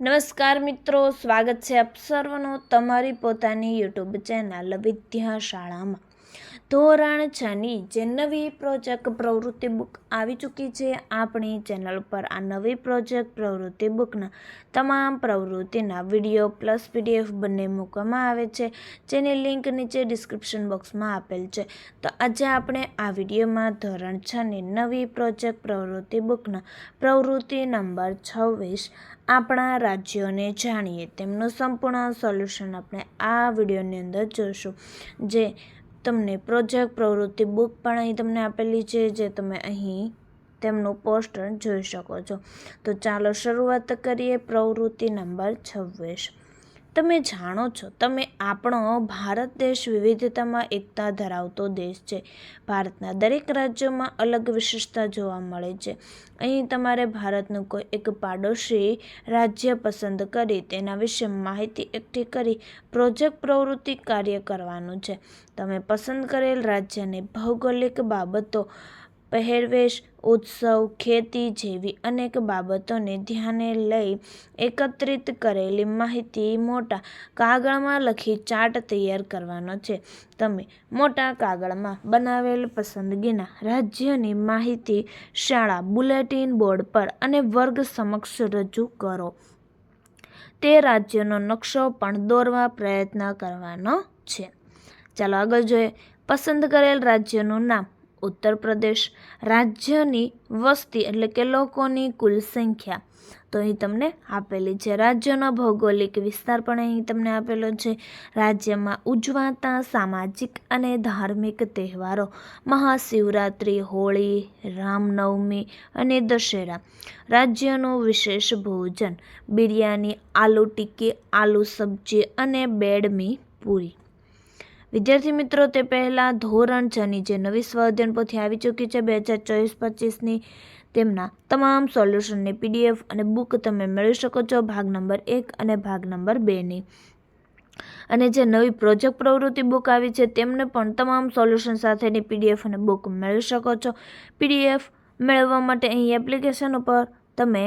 નમસ્કાર મિત્રો સ્વાગત છે આપ તમારી પોતાની યુટ્યુબ ચેનલ વિદ્યાશાળામાં. ધોરણ છની જે નવી પ્રોજેક્ટ પ્રવૃત્તિ બુક આવી ચૂકી છે, આપણી ચેનલ પર આ નવી પ્રોજેક્ટ પ્રવૃત્તિ બુકના તમામ પ્રવૃત્તિના વીડિયો પ્લસ પીડીએફ બંને મૂકવામાં આવે છે, જેની લિંક નીચે ડિસ્ક્રિપ્શન બોક્સમાં આપેલ છે. તો આજે આપણે આ વિડીયોમાં ધોરણ છની નવી પ્રોજેક્ટ પ્રવૃત્તિ બુકના પ્રવૃત્તિ નંબર છવ્વીસ આપણા રાજ્યોને જાણીએ. તેમનું સંપૂર્ણ સોલ્યુશન આપણે આ વિડીયોની અંદર જોઈશું, જે તમને પ્રોજેક્ટ, પ્રવૃત્તિ, બુક પણ અહીં તમને આપેલી છે, જે તમે અહીં તેમનું પોસ્ટર જોઈ શકો છો. તો ચાલો શરૂઆત કરીએ પ્રવૃત્તિ નંબર છવ્વીસ. તમે જાણો છો, તમે આપણો ભારત દેશ વિવિધતામાં એકતા ધરાવતો દેશ છે. ભારતના દરેક રાજ્યોમાં અલગ વિશેષતા જોવા મળે છે. અહીં તમારે ભારતનું કોઈ એક પાડોશી રાજ્ય પસંદ કરી, તેના વિશે માહિતી એકઠી કરી પ્રોજેક્ટ પ્રવૃત્તિ કાર્ય કરવાનું છે. તમે પસંદ કરેલ રાજ્યની ભૌગોલિક બાબતો પહેરવેશ, ઉત્સવ, ખેતી જેવી અનેક બાબતોને ધ્યાને લઈ એકત્રિત કરેલી માહિતી મોટા કાગળમાં લખી ચાર્ટ તૈયાર કરવાનો છે. તમે મોટા કાગળમાં બનાવેલ પસંદગીના રાજ્યની માહિતી શાળા, બુલેટિન બોર્ડ પર અને વર્ગ સમક્ષ રજૂ કરો. તે રાજ્યનો નકશો પણ દોરવા પ્રયત્ન કરવાનો છે. ચાલો આગળ જોઈએ. પસંદ કરેલ રાજ્યનું નામ. ઉત્તર પ્રદેશ રાજ્યની વસ્તી એટલે કે લોકોની કુલ સંખ્યા. તો અહીં તમને આપેલી છે. રાજ્યનો ભૌગોલિક વિસ્તાર પણ અહીં તમને આપેલો છે. રાજ્યમાં ઉજવાતા સામાજિક અને ધાર્મિક તહેવારો, મહાશિવરાત્રિ, હોળી, રામનવમી અને દશેરા. રાજ્યનું વિશેષ ભોજન, બિરયાની, આલુ ટિક્કી, આલુ સબ્જી અને બેડમી પૂરી. વિદ્યાર્થી મિત્રો, તે પહેલાં ધોરણ છની જે નવી સ્વાધ્યન પોથી આવી ચૂકી છે, બે હજાર ચોવીસ પચીસની તેમના તમામ સોલ્યુશનની પીડીએફ અને બુક તમે મેળવી શકો છો, ભાગ નંબર એક અને ભાગ નંબર બેની અને જે નવી પ્રોજેક્ટ પ્રવૃત્તિ બુક આવી છે, તેમને પણ તમામ સોલ્યુશન સાથેની પીડીએફ અને બુક મેળવી શકો છો. પીડીએફ મેળવવા માટે અહીં એપ્લિકેશન ઉપર તમે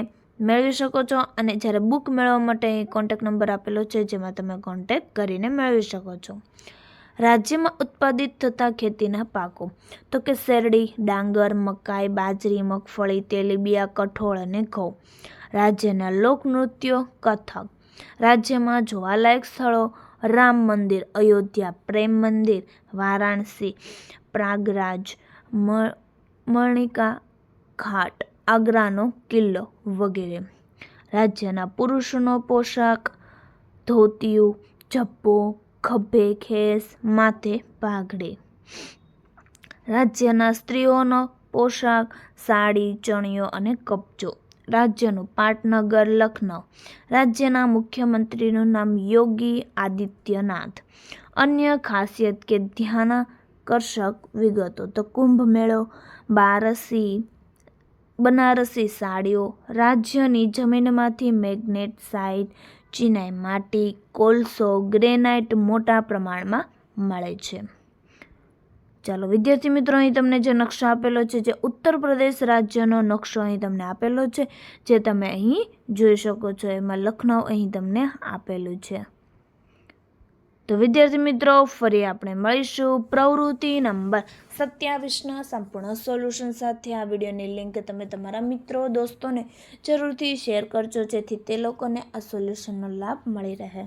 મેળવી શકો છો અને જ્યારે બુક મેળવવા માટે અહીં કોન્ટેક્ટ નંબર આપેલો છે, જેમાં તમે કોન્ટેક્ટ કરીને મેળવી શકો છો. રાજ્યમાં ઉત્પાદિત થતા ખેતીના પાકો, તો કે શેરડી, ડાંગર, મકાઈ, બાજરી, મગફળી, તેલીબિયા, કઠોળ અને ઘઉં, રાજ્યના લોકનૃત્યો, કથક, રાજ્યમાં જોવાલાયક સ્થળો, રામ મંદિર, અયોધ્યા પ્રેમ મંદિર, વારાણસી, પ્રાગરાજ મણિકા ઘાટ, આગ્રાનો કિલ્લો વગેરે. રાજ્યના પુરુષોનો પોશાક, ધોતિયું, જબ્બો ખભે ખેસ માથે પાઘડી. રાજ્યના સ્ત્રીઓનો પોશાક, સાડી, ચણિયો અને કપચો. રાજ્યનું પાટનગર, લખનઉ. રાજ્યના મુખ્યમંત્રીનું નામ યોગી આદિત્યનાથ. અન્ય ખાસિયત કે ધ્યાનાકર્ષક વિગતો. તો કુંભ મેળો બારસી બનારસી સાડીઓ, રાજ્યની જમીનમાંથી મેગ્નેટ સાઇટ, ચિનાઈ માટી, કોલસો, ગ્રેનાઇટ મોટા પ્રમાણમાં મળે છે. ચાલો, વિદ્યાર્થી મિત્રો, અહીં તમને જે નકશો આપેલો છે, જે ઉત્તર પ્રદેશ રાજ્યનો નકશો અહીં તમને આપેલો છે, જે તમે અહીં જોઈ શકો છો. એમાં લખનઉ અહીં તમને આપેલું છે. તો વિદ્યાર્થી મિત્રો, ફરી આપણે મળીશું. પ્રવૃત્તિ નંબર સત્યાવીસના સંપૂર્ણ સોલ્યુશન સાથે. આ વિડીયોની લિંક તમે તમારા મિત્રો, દોસ્તોને જરૂરથી શેર કરજો, જેથી તે લોકોને આ સોલ્યુશનનો લાભ મળી રહે.